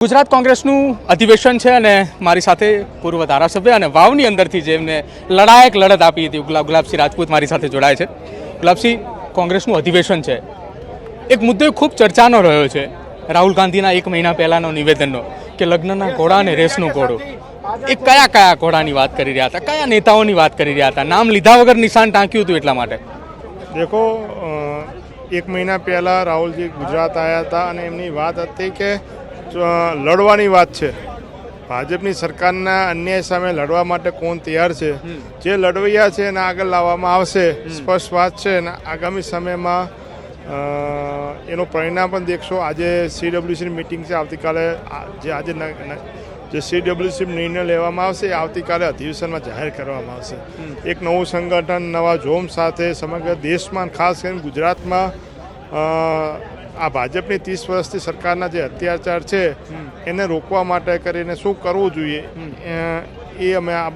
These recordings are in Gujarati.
ગુજરાત કોંગ્રેસનું અધિવેશન છે અને મારી સાથે પૂર્વ ધારાસભ્ય અને વાવની અંદરથી જેમને લડાયક લડત આપી હતી ગુલાબ ગુલાબસિંહ રાજપૂત મારી સાથે જોડાય છે. ગુલાબસિંહ, કોંગ્રેસનું અધિવેશન છે. એક મુદ્દો ખૂબ ચર્ચાનો રહ્યો છે, રાહુલ ગાંધીના એક મહિના પહેલાંનો નિવેદનનો, કે લગ્નના ઘોડા અને રેસનું ઘોડો. એ કયા કયા ઘોડાની વાત કરી રહ્યા હતા, કયા નેતાઓની વાત કરી રહ્યા હતા, નામ લીધા વગર નિશાન ટાંક્યું હતું એટલા માટે? દેખો એક મહિના પહેલાં રાહુલજી ગુજરાત આવ્યા હતા અને એમની વાત હતી કે લડવાની વાત છે. ભાજપની સરકારના અન્યાય સામે લડવા માટે કોણ તૈયાર છે? જે લડવૈયા છે એને આગળ લાવવામાં આવશે. સ્પષ્ટ વાત છે અને આગામી સમયમાં એનો પરિણામ પણ દેખશો. આજે સીડબ્લ્યુસીની મિટિંગ છે. આવતીકાલે જે આજે જે સીડબ્લ્યુસી નિર્ણય લેવામાં આવશે એ આવતીકાલે અધિવેશનમાં જાહેર કરવામાં આવશે. એક નવું સંગઠન નવા જોમ સાથે સમગ્ર દેશમાં ખાસ કરીને ગુજરાતમાં આ ભાજપની ત્રીસ વર્ષથી સરકારના જે અત્યાચાર છે, એને રોકવા માટે કરીને શું કરવું જોઈએ, એ અમે આ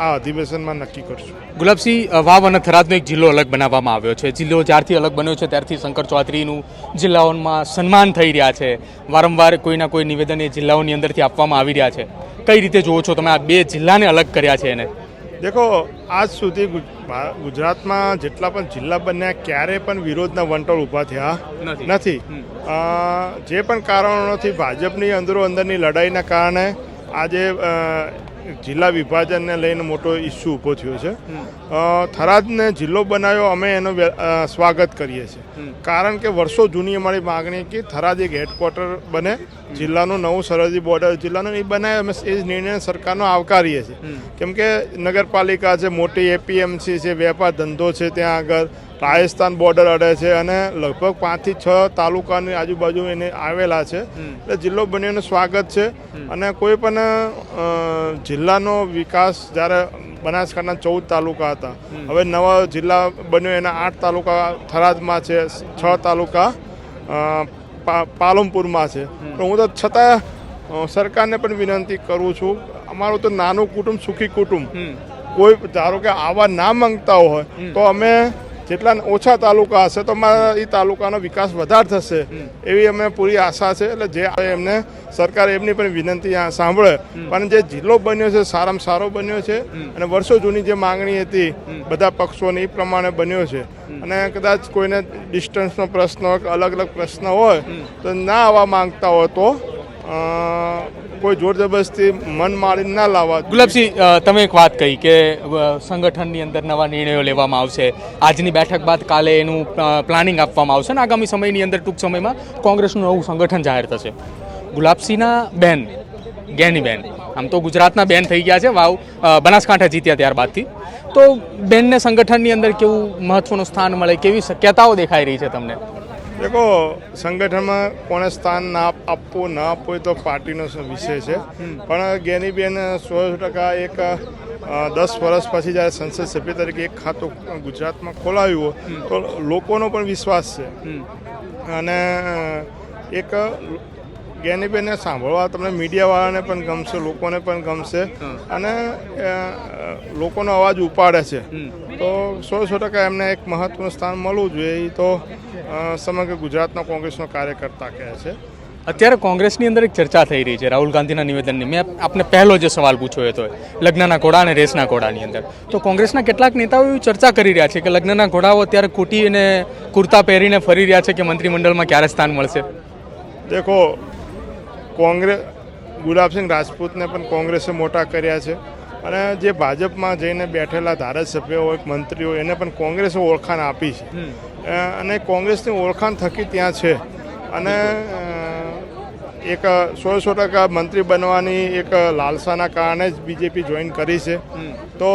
આ અધિવેશનમાં નક્કી કરશું. ગુલાબસિંહ વાવ અને થરાદનો એક જિલ્લો અલગ બનાવવામાં આવ્યો છે. જિલ્લો જ્યારથી અલગ બન્યો છે, ત્યારથી શંકર ચૌધરીનું જિલ્લાઓમાં સન્માન થઈ રહ્યા છે. વારંવાર કોઈના કોઈ નિવેદન એ જિલ્લાઓની અંદરથી આપવામાં આવી રહ્યા છે. કઈ રીતે જુઓ છો તમે આ બે જિલ્લાને અલગ કર્યા છે એને? દેખો આજ સુધી ગુજરાતમાં જેટલા પણ જિલ્લા બન્યા ક્યારે પણ વિરોધના વંટોળ ઊભા થયા નથી. જે પણ કારણોથી ભાજપની અંદરો અંદરની લડાઈના કારણે આજે જિલ્લા વિભાજનને લઈને મોટો ઇસ્યુ ઊભો થયો છે. થરાદને જિલ્લો બનાવ્યો અમે એનો સ્વાગત કરીએ છીએ. કારણ કે વર્ષો જૂની અમારી માગણી કે થરાદ એક હેડક્વાર્ટર બને જિલ્લાનું નવું સરહદી બોર્ડર જિલ્લાનું એ બનાવે અમે એ નિર્ણય સરકારનો આવકારીએ છીએ. કેમ કે નગરપાલિકા છે મોટી એપીએમસી છે વેપાર ધંધો છે ત્યાં આગળ રાજસ્થાન બોર્ડર અડે છે અને લગભગ પાંચથી છ તાલુકાની આજુબાજુ એને આવેલા છે. એટલે જિલ્લો બન્યોનું સ્વાગત છે. અને કોઈ પણ જિલ્લાનો વિકાસ જ્યારે બનાસકાંઠાના ચૌદ તાલુકા હતા. હવે નવા જિલ્લા બન્યો એના આઠ તાલુકા થરાદમાં છે છ તાલુકા પાલમપુરમાં છે. પણ હું તો છતાં સરકારને પણ વિનંતી કરું છું. અમારું તો નાનું કુટુંબ સુખી કુટુંબ. કોઈ ધારો કે આવા ના માંગતા હોય તો અમે જેટલા ઓછા તાલુકા હશે તો અમારા એ તાલુકાનો વિકાસ વધારે થશે. એવી અમે પૂરી આશા છે. એટલે જે એમને સરકાર એમની પણ વિનંતી સાંભળે. પણ જે જિલ્લો બન્યો છે સારામાં સારો બન્યો છે અને વર્ષો જૂની જે માંગણી હતી બધા પક્ષોની એ પ્રમાણે બન્યો છે. અને કદાચ કોઈને ડિસ્ટન્સનો પ્રશ્ન અલગ અલગ પ્રશ્ન હોય તો ના આવવા માંગતા હોય તો કોઈ જોર જબરદસ્તી મન મારીને ના લાવવા. ગુલાબસિંહ તમે એક વાત કહી કે સંગઠનની અંદર નવા નિર્ણયો લેવામાં આવશે. આજની બેઠક બાદ કાલે એનું પ્લાનિંગ આપવામાં આવશે અને આગામી સમયની અંદર ટૂંક સમયમાં કોંગ્રેસનું નવું સંગઠન જાહેર થશે. ગુલાબસિંહના બેન, ગેની બેન, આમ તો ગુજરાતના બેન થઈ ગયા છે. વાવ બનાસકાંઠા જીત્યા ત્યારબાદથી. તો બેનને સંગઠનની અંદર કેવું મહત્વનું સ્થાન મળે, કેવી શક્યતાઓ દેખાઈ રહી છે તમને? દેખો સંગઠનમાં કોને સ્થાન ના આપવું ના આપવું એ તો પાર્ટીનો વિષય છે. પણ ગેનીબેન સો ટકા એક દસ વર્ષ પછી જ્યારે સંસદ સભ્ય તરીકે એક ખાતું ગુજરાતમાં ખોલાવ્યું હોય તો લોકોનો પણ વિશ્વાસ છે. અને એક ગેનીબેનને સાંભળવા તમને મીડિયાવાળાને પણ ગમશે લોકોને પણ ગમશે. અને લોકોનો અવાજ ઉપાડે છે. તો સો સો ટકા એમને એક મહત્વનું સ્થાન મળવું જોઈએ એ તો સમગ્ર ગુજરાતનો કોંગ્રેસનો કાર્યકર્તા કહે છે. અત્યારે કોંગ્રેસની અંદર એક ચર્ચા થઈ રહી છે રાહુલ ગાંધીના નિવેદનની. મેં આપને પહેલો જે સવાલ પૂછ્યો હતો લગ્નના ઘોડા અને રેસના ઘોડાની અંદર. તો કોંગ્રેસના કેટલાક નેતાઓ એવી ચર્ચા કરી રહ્યા છે કે લગ્નના ઘોડાઓ અત્યારે કૂટી અને કુર્તા પહેરીને ફરી રહ્યા છે કે મંત્રીમંડળમાં ક્યારે સ્થાન મળશે? દેખો કોંગ્રેસ ગુલાબસિંહ રાજપૂતને પણ કોંગ્રેસે મોટા કર્યા છે. અને જે ભાજપમાં જઈને બેઠેલા ધારાસભ્યો હોય મંત્રીઓ એને પણ કોંગ્રેસે ઓળખાણ આપી છે. અને કોંગ્રેસની ઓળખાણ થકી ત્યાં છે. અને એક સો સો ટકા મંત્રી બનવાની એક લાલસાના કારણે જ બીજેપી જોઈન કરી છે. તો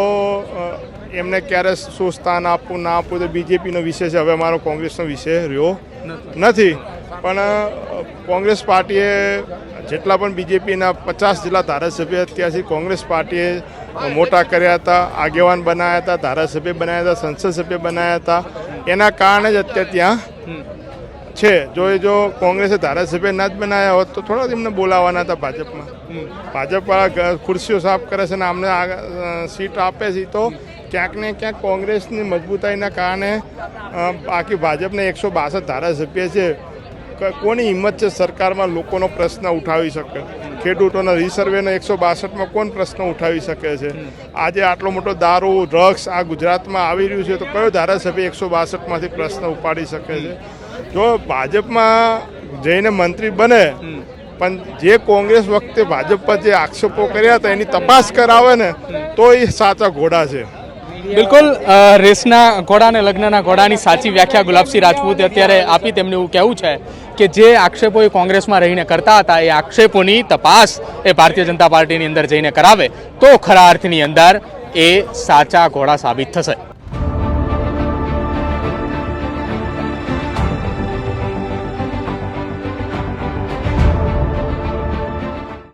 એમને ક્યારે શું સ્થાન આપવું ના આપવું તો બીજેપીનો વિષય છે. હવે અમારો કોંગ્રેસનો વિષય રહ્યો નથી. પણ કોંગ્રેસ પાર્ટીએ જેટલા પણ બીજેપીના પચાસ જેટલા ધારાસભ્ય અત્યારથી કોંગ્રેસ પાર્ટીએ મોટા કર્યા હતા આગેવાન બનાવ્યા હતા ધારાસભ્ય બનાવ્યા હતા સંસદ સભ્ય બનાવ્યા હતા. એના કારણે જ અત્યારે ત્યાં છે. જો એ જો કોંગ્રેસે ધારાસભ્ય ના જ બનાવ્યા હોત તો થોડા એમને બોલાવવાના હતા ભાજપમાં. ભાજપવાળા ખુરશીઓ સાફ કરે છે અને અમને આ, સીટ આપે છે તો ક્યાંક ને ક્યાંક કોંગ્રેસની મજબૂતાઈના કારણે બાકી ભાજપને એકસો બાસઠ ધારાસભ્ય છે. કોની હિંમત છે સરકારમાં લોકોનો પ્રશ્ન ઉઠાવી શકે? ખેડૂતોના રિસર્વેનો એકસો બાસઠમાં કોણ પ્રશ્ન ઉઠાવી શકે છે? આજે આટલો મોટો દારૂ, ડ્રગ્સ આ ગુજરાતમાં આવી રહ્યું છે તો કયો ધારાસભ્ય એકસો બાસઠમાંથી પ્રશ્ન ઉપાડી શકે છે? જો ભાજપમાં જઈને મંત્રી બને, પણ જે કોંગ્રેસ વખતે ભાજપ પર જે આક્ષેપો કર્યા હતા, એની તપાસ કરાવે ને, તો એ સાચા ઘોડા છે. બિલકુલ રેસના ઘોડા અને લગ્નના ઘોડાની સાચી વ્યાખ્યા ગુલાબસિંહ રાજપૂતે અત્યારે આપી, તેમનું એવું કહેવું છે કે જે આક્ષેપો એ કોંગ્રેસમાં રહીને કરતા હતા, એ આક્ષેપોની તપાસ એ ભારતીય જનતા પાર્ટીની અંદર જઈને કરાવે, તો ખરા અર્થની અંદર એ સાચા ઘોડા સાબિત થશે.